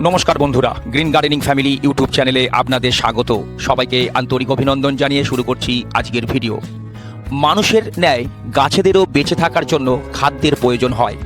নমস্কার বন্ধুরা, green gardening family YouTube চ্যানেলে আপনাদের স্বাগত। সবাইকে আন্তরিক অভিনন্দন জানিয়ে শুরু করছি আজকের ভিডিও। মানুষের ন্যায় গাছেদেরও বেঁচে থাকার জন্য খাদ্যের প্রয়োজন হয়।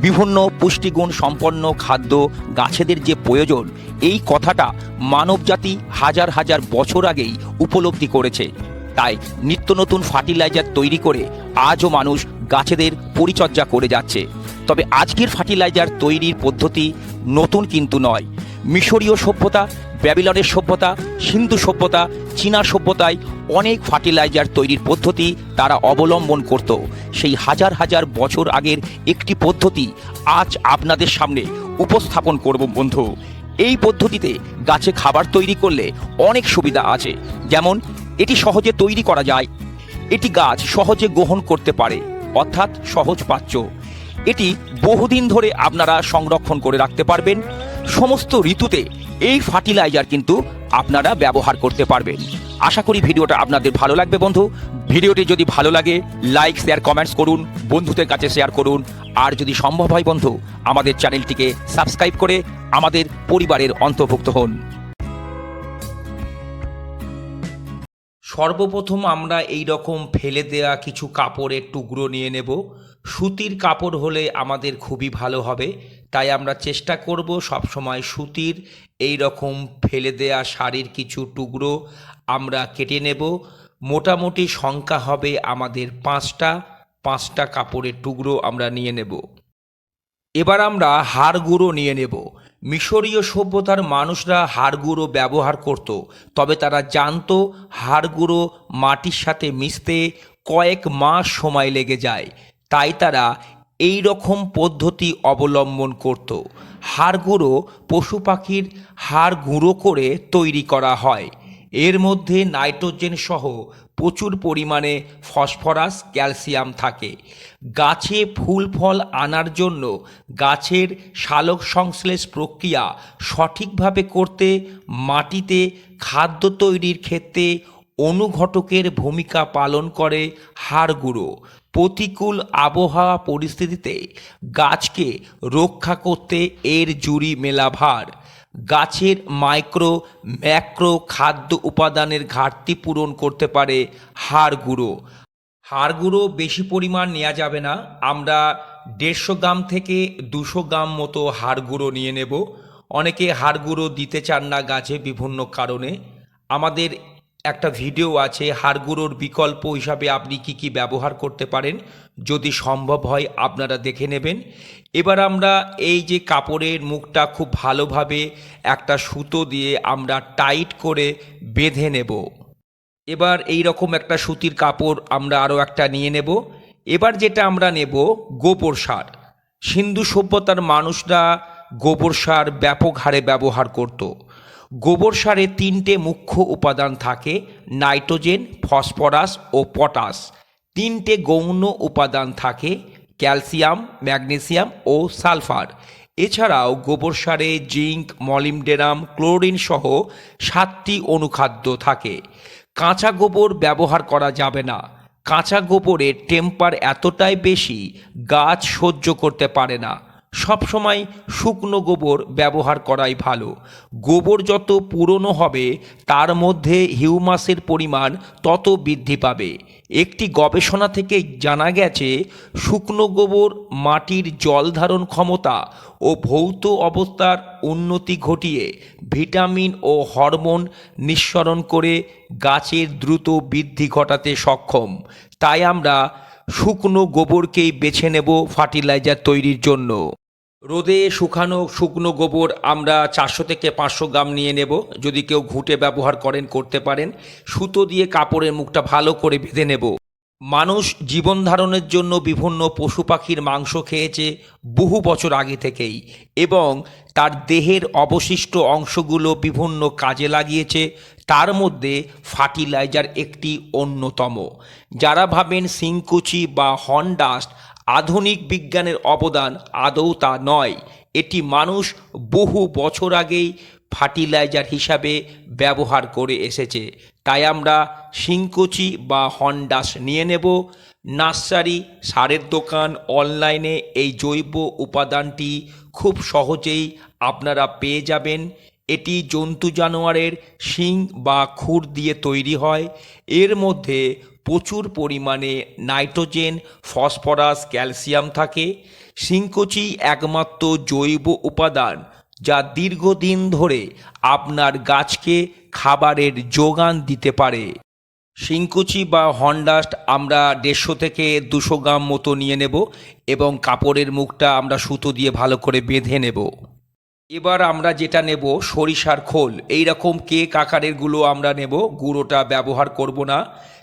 বিভিন্ন পুষ্টিগুণ সম্পন্ন খাদ্য, গাছেদের যে প্রয়োজন, এই কথাটা মানবজাতি হাজার হাজার বছর আগেই উপলব্ধি করেছে। তাই নিত্য নতুন ফার্টিলাইজার তৈরি করে আজও মানুষ গাছেদের পরিচর্যা করে যাচ্ছে। তবে আজকের ফার্টিলাইজার তৈরির পদ্ধতি নতুন কিন্তু নয়। মিশরীয় সভ্যতা, ব্যাবিলনের সভ্যতা, সিন্ধু সভ্যতা চীনা সভ্যতায় অনেক ফার্টিলাইজার তৈরির পদ্ধতি তারা অবলম্বন করত। সেই হাজার হাজার বছর আগের একটি পদ্ধতি আজ আপনাদের সামনে উপস্থাপন করব বন্ধু। এই পদ্ধতিতে গাছে খাবার তৈরি করলে অনেক সুবিধা আছে। যেমন, এটি সহজে তৈরি করা যায়। এটি গাছ সহজে গ্রহণ করতে পারে, অর্থাৎ সহজ পাচ্য। এটি বহুদিন ধরে আপনারা সংরক্ষণ করে রাখতে পারবেন। সমস্ত ঋতুতে এই ফার্টিলাইজার কিন্তু আপনারা ব্যবহার করতে পারবেন। আশা করি ভিডিওটা আপনাদের ভালো লাগবে বন্ধু। ভিডিওটি যদি ভালো লাগে লাইক শেয়ার কমেন্টস করুন, বন্ধুদের কাছে শেয়ার করুন। আর যদি সম্ভব হয় বন্ধু, আমাদের চ্যানেলটিকে সাবস্ক্রাইব করে আমাদের পরিবারের অন্তর্ভুক্ত হন। সর্বপ্রথম আমরা এই রকম ফেলে দেওয়া কিছু কাপড়ের টুকরো নিয়ে নেব। সুতির কাপড় হলে আমাদের খুবই ভালো হবে। তাই আমরা চেষ্টা করব সবসময় সুতির এই রকম ফেলে দেয়া শাড়ির কিছু টুকরো আমরা কেটে নেব। মোটামুটি সংখ্যা হবে আমাদের পাঁচটা পাঁচটা কাপড়ের টুকরো আমরা নিয়ে নেব। এবার আমরা হাড় গুঁড়ো নিয়ে নেব। মিশরীয় সভ্যতার মানুষরা হাড় গুঁড়ো ব্যবহার করত, তবে তারা জানতো হাড় গুঁড়ো মাটির সাথে মিশতে কয়েক মাস সময় লেগে যায়। তাই তারা এই রকম পদ্ধতি অবলম্বন করত। হাড় গুঁড়ো পশু পাখির হাড় গুঁড়ো করে তৈরি করা হয়। এর মধ্যে নাইট্রোজেন সহ প্রচুর পরিমাণে ফসফরাস, ক্যালসিয়াম থাকে। গাছে ফুল ফল আনার জন্য গাছের সালোক সংশ্লেষ প্রক্রিয়া সঠিকভাবে করতে, মাটিতে খাদ্য তৈরির ক্ষেত্রে অনুঘটকের ভূমিকা পালন করে হাড় গুঁড়ো প্রতিকূল আবহাওয়া পরিস্থিতিতে গাছকে রক্ষা করতে এর জুড়ি মেলা ভার গাছের মাইক্রো, ম্যাক্রো খাদ্য উপাদানের ঘাটতি পূরণ করতে পারে হাড় গুঁড়ো হাড় গুঁড়ো বেশি পরিমাণ নেওয়া যাবে না। আমরা দেড়শো গ্রাম থেকে দুশো গ্রাম মতো হাড় গুঁড়ো নিয়ে নেব। অনেকে হাড় গুঁড়ো দিতে চান না গাছে বিভিন্ন কারণে। আমাদের একটা ভিডিও আছে হাড় গুঁড়োর বিকল্প হিসাবে আপনি কি কি ব্যবহার করতে পারেন? যদি সম্ভব হয়, আপনারা দেখে নেবেন। এবার আমরা এই যে কাপড়ের মুখটা খুব ভালোভাবে একটা সুতো দিয়ে আমরা টাইট করে বেঁধে নেব। এবার এই রকম একটা সুতির কাপড় আমরা আরও একটা নিয়ে নেব। এবার যেটা আমরা নেব, গোবর সার। সিন্ধু সভ্যতার মানুষরা গোবর সার ব্যাপক হারে ব্যবহার করত। গোবর সারে তিনটে মুখ্য উপাদান থাকে, নাইট্রোজেন, ফসফরাস ও পটাশ। তিনটে গৌণ উপাদান থাকে, ক্যালসিয়াম, ম্যাগনেসিয়াম ও সালফার। এছাড়াও গোবর সারে জিঙ্ক মলিমডেরাম ক্লোরিন সহ সাতটি অনুখাদ্য থাকে। কাঁচা গোবর ব্যবহার করা যাবে না। কাঁচা গোবরের টেম্পার এতটাই বেশি, গাছ সহ্য করতে পারে না। সবসময় শুকনো গোবর ব্যবহার করাই ভালো। গোবর যত পুরনো হবে, তার মধ্যে হিউমাসের পরিমাণ তত বৃদ্ধি পাবে। একটি গবেষণা থেকে জানা গেছে, শুকনো গোবর মাটির জল ধারণ ক্ষমতা ও ভৌত অবস্থার উন্নতি ঘটিয়ে ভিটামিন ও হরমোন নিঃসরণ করে গাছের দ্রুত বৃদ্ধি ঘটাতে সক্ষম। তাই আমরা শুকনো গোবরকেই বেছে নেব ফার্টিলাইজার তৈরির জন্য। রোদে শুকানো শুকনো গোবর আমরা চারশো থেকে পাঁচশো গ্রাম নিয়ে নেব। যদি কেউ ঘুঁটে ব্যবহার করেন, করতে পারেন। সুতো দিয়ে কাপড়ের মুখটা ভালো করে বেঁধে নেব। মানুষ জীবন ধারণের জন্য বিভিন্ন পশু পাখির মাংস খেয়েছে বহু বছর আগে থেকেই এবং তার দেহের অবশিষ্ট অংশগুলো বিভিন্ন কাজে লাগিয়েছে। তার মধ্যে ফার্টিলাইজার একটি অন্যতম। যারা ভাবেন সিংকুচি বা হনডাস্ট আধুনিক বিজ্ঞানের অবদান আদৌ তা নয়, এটি মানুষ বহু বছর আগেই ফার্টিলাইজার হিসাবে ব্যবহার করে এসেছে। তাই আমরা সিংকুচি বা হন্ডাস নিয়ে নেব। নার্সারি, সারের দোকান, অনলাইনে এই জৈব উপাদানটি খুব সহজেই আপনারা পেয়ে যাবেন। এটি জন্তু জানোয়ারের শিং বা খুর দিয়ে তৈরি হয়। এর মধ্যে প্রচুর পরিমাণে নাইট্রোজেন, ফসফরাস, ক্যালসিয়াম থাকে। শিংকুচি একমাত্র জৈব উপাদান। যা দীর্ঘদিন ধরে আপনার গাছকে খাবারের যোগান দিতে পারে। শিংকুচি বা হন্ডাস্ট আমরা দেড়শো থেকে দুশো গ্রাম মতো নিয়ে নেব এবং কাপড়ের মুখটা আমরা সুতো দিয়ে ভালো করে বেঁধে নেব। এবার আমরা যেটা নেব, সরিষার খোল। এই রকম কেক আকারেরগুলো আমরা নেব, গুঁড়োটা ব্যবহার করব না।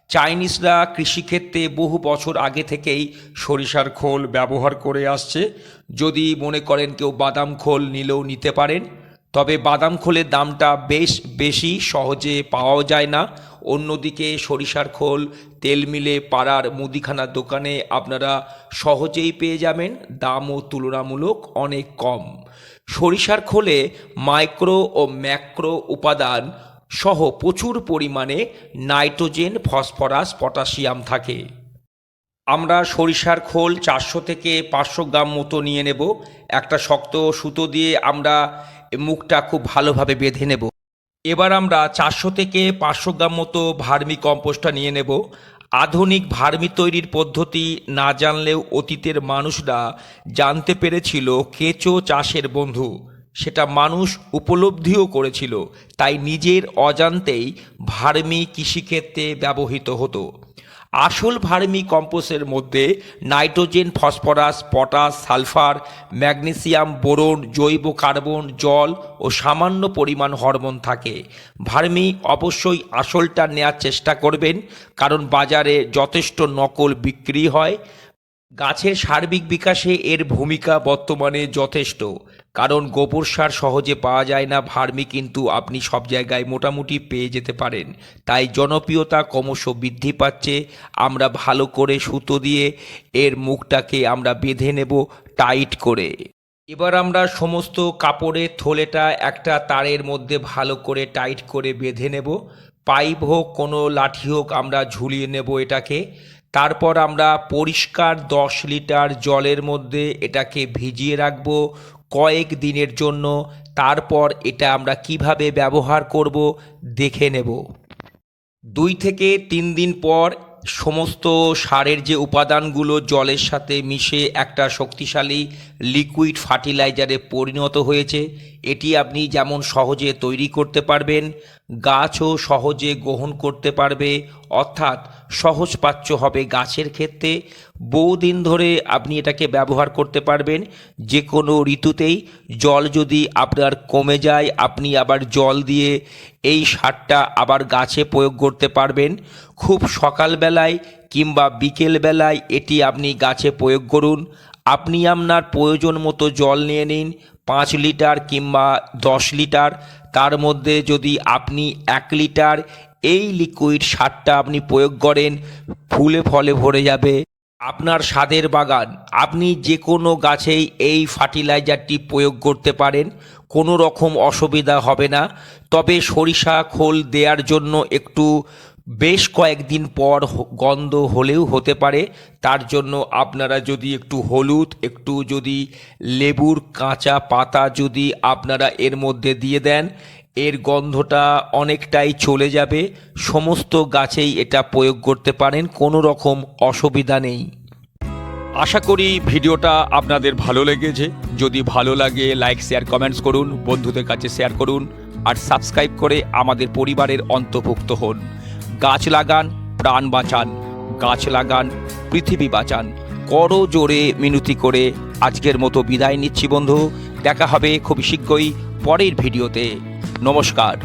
চাইনিজরা কৃষিক্ষেত্রে বহু বছর আগে থেকেই সরিষার খোল ব্যবহার করে আসছে। যদি মনে করেন কেউ বাদাম খোল নিলেও নিতে পারেন। তবে বাদাম খোলের দামটা বেশ বেশি, সহজে পাওয়াও যায় না। অন্যদিকে সরিষার খোল, তেল মিলে পাড়ার মুদিখানার দোকানে আপনারা সহজেই পেয়ে যাবেন। দামও তুলনামূলক অনেক কম। সরিষার খোলে মাইক্রো ও ম্যাক্রো উপাদান সহ প্রচুর পরিমাণে নাইট্রোজেন, ফসফরাস, পটাশিয়াম থাকে। আমরা সরিষার খোল চারশো থেকে পাঁচশো গ্রাম মতো নিয়ে নেব। একটা শক্ত সুতো দিয়ে আমরা মুখটা খুব ভালোভাবে বেঁধে নেব। এবার আমরা চারশো থেকে পাঁচশো গ্রাম মতো ভার্মি কম্পোস্টটা নিয়ে নেব। আধুনিক ভার্মি তৈরির পদ্ধতি না জানলেও অতীতের মানুষরা জানতে পেরেছিল কেঁচো চাষের বন্ধু। সেটা মানুষ উপলব্ধিও করেছিল, তাই নিজের অজান্তেই ভার্মি কৃষিক্ষেত্রে ব্যবহৃত হতো। আসল ভার্মি কম্পোস্টের মধ্যে nitrogen, phosphorus, potash, sulphur, magnesium, boron, জৈব কার্বন, জল ও সামান্য পরিমাণ হরমোন থাকে। ভার্মি অবশ্যই আসলটা নেওয়ার চেষ্টা করবেন, কারণ বাজারে যথেষ্ট নকল বিক্রি হয়। গাছের সার্বিক বিকাশে এর ভূমিকা বর্তমানে যথেষ্ট। কারণ গোবর সার সহজে পাওয়া যায় না, ভার্মি কিন্তু আপনি সব জায়গায় মোটামুটি পেয়ে যেতে পারেন। তাই জনপ্রিয়তা ক্রমশ বৃদ্ধি পাচ্ছে। আমরা ভালো করে সুতো দিয়ে এর মুখটাকে আমরা বেঁধে নেব টাইট করে। এবার আমরা সমস্ত কাপড়ের থলেটা একটা তারের মধ্যে ভালো করে টাইট করে বেঁধে নেব। পাইপ হোক, কোনো লাঠি হোক, আমরা ঝুলিয়ে নেব এটাকে। তারপর আমরা পরিষ্কার দশ লিটার জলের মধ্যে এটাকে ভিজিয়ে রাখব কয়েক দিনের জন্য। তারপর এটা আমরা কীভাবে ব্যবহার করব দেখে নেব। দুই থেকে তিন দিন পর সমস্ত সারের যে উপাদানগুলো জলের সাথে মিশে একটা শক্তিশালী লিকুইড ফার্টিলাইজারে পরিণত হয়েছে। এটি আপনি যেমন সহজে তৈরি করতে পারবেন, গাছও সহজে গ্রহণ করতে পারবে, অর্থাৎ সহজপাচ্য হবে গাছের ক্ষেত্রে। বহুদিন ধরে আপনি এটাকে ব্যবহার করতে পারবেন যে কোনো ঋতুতেই। জল যদি আপনার কমে যায়, আপনি আবার জল দিয়ে এই সারটা আবার গাছে প্রয়োগ করতে পারবেন। খুব সকালবেলায় কিংবা বিকেলবেলায় এটি আপনি গাছে প্রয়োগ করুন। আপনি আপনার প্রয়োজন মতো জল নিয়ে নিন পাঁচ লিটার কিংবা দশ লিটার, তার মধ্যে যদি আপনি এক লিটার এই লিকুইড সারটা আপনি প্রয়োগ করেন, ফুলে ফলে ভরে যাবে। আপনার স্বাদের বাগান, আপনি যে কোনো গাছেই এই ফার্টিলাইজারটি প্রয়োগ করতে পারেন, কোনো রকম অসুবিধা হবে না। তবে সরিষা খোল দেওয়ার জন্য একটু বেশ কয়েকদিন পর গন্ধ হলেও হতে পারে। তার জন্য আপনারা যদি একটু হলুদ, একটু যদি লেবুর কাঁচা পাতা যদি আপনারা এর মধ্যে দিয়ে দেন, এর গন্ধটা অনেকটাই চলে যাবে। সমস্ত গাছেই এটা প্রয়োগ করতে পারেন, কোনো রকম অসুবিধা নেই। আশা করি ভিডিওটা আপনাদের ভালো লেগেছে। যদি ভালো লাগে, লাইক, শেয়ার, কমেন্টস করুন, বন্ধুদের কাছে শেয়ার করুন, আর সাবস্ক্রাইব করে আমাদের পরিবারের অন্তর্ভুক্ত হন। গাছ লাগান, প্রাণ বাঁচান, গাছ লাগান, পৃথিবী বাঁচান। করো জোরে মিনতি করে। আজকের মতো বিদায় নিচ্ছি বন্ধু। দেখা হবে খুব শীঘ্রই পরের ভিডিওতে। নমস্কার।